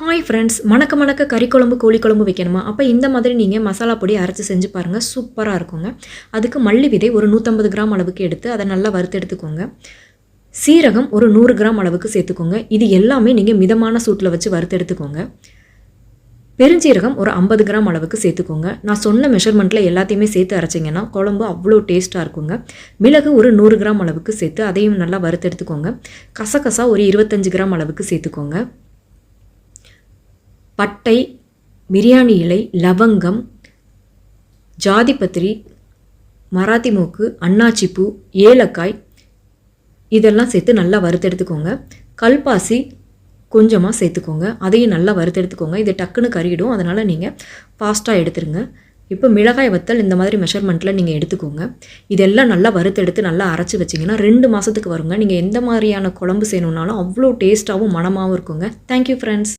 Hi friends மணக்க மணக்க கறி குழம்பு கோழி குழம்பு வைக்கணுமா? அப்போ இந்த மாதிரி நீங்கள் மசாலா பொடி அரைச்சி செஞ்சு பாருங்கள் சூப்பராக இருக்குங்க. அதுக்கு மல்லி விதை ஒரு நூற்றம்பது கிராம் அளவுக்கு எடுத்து அதை நல்லா வறுத்து எடுத்துக்கோங்க. சீரகம் ஒரு நூறு கிராம் அளவுக்கு சேர்த்துக்கோங்க. இது எல்லாமே நீங்கள் மிதமான சூட்டில் வச்சு வறுத்து எடுத்துக்கோங்க. பெருஞ்சீரகம் ஒரு ஐம்பது கிராம் அளவுக்கு சேர்த்துக்கோங்க. நான் சொன்ன மெஷர்மெண்ட்டில் எல்லாத்தையுமே சேர்த்து அரைச்சிங்கன்னா குழம்பு அவ்வளோ டேஸ்ட்டாக இருக்குங்க. மிளகு ஒரு நூறு கிராம் அளவுக்கு சேர்த்து அதையும் நல்லா வறுத்து எடுத்துக்கோங்க. கசகசா ஒரு இருபத்தஞ்சு கிராம் அளவுக்கு சேர்த்துக்கோங்க. பட்டை பிரியாணி இலை லவங்கம் ஜாதிபத்திரி மராத்தி மூக்கு அன்னாச்சிப்பூ ஏலக்காய் இதெல்லாம் சேர்த்து நல்லா வறுத்தெடுத்துக்கோங்க. கல்பாசி கொஞ்சமாக சேர்த்துக்கோங்க. அதையும் நல்லா வறுத்தெடுத்துக்கோங்க. இது டக்குன்னு கறியிடும் அதனால் நீங்கள் ஃபாஸ்ட்டாக எடுத்துருங்க. இப்போ மிளகாய் வத்தல் இந்த மாதிரி மெஷர்மெண்ட்டில் நீங்கள் எடுத்துக்கோங்க. இதெல்லாம் நல்லா வறுத்தெடுத்து நல்லா அரைச்சி வச்சிங்கன்னா ரெண்டு மாதத்துக்கு வருங்க. நீங்கள் எந்த மாதிரியான குழம்பு செய்யணுன்னாலும் அவ்வளோ டேஸ்ட்டாகவும் மனமாகவும் இருக்குங்க. Thank you friends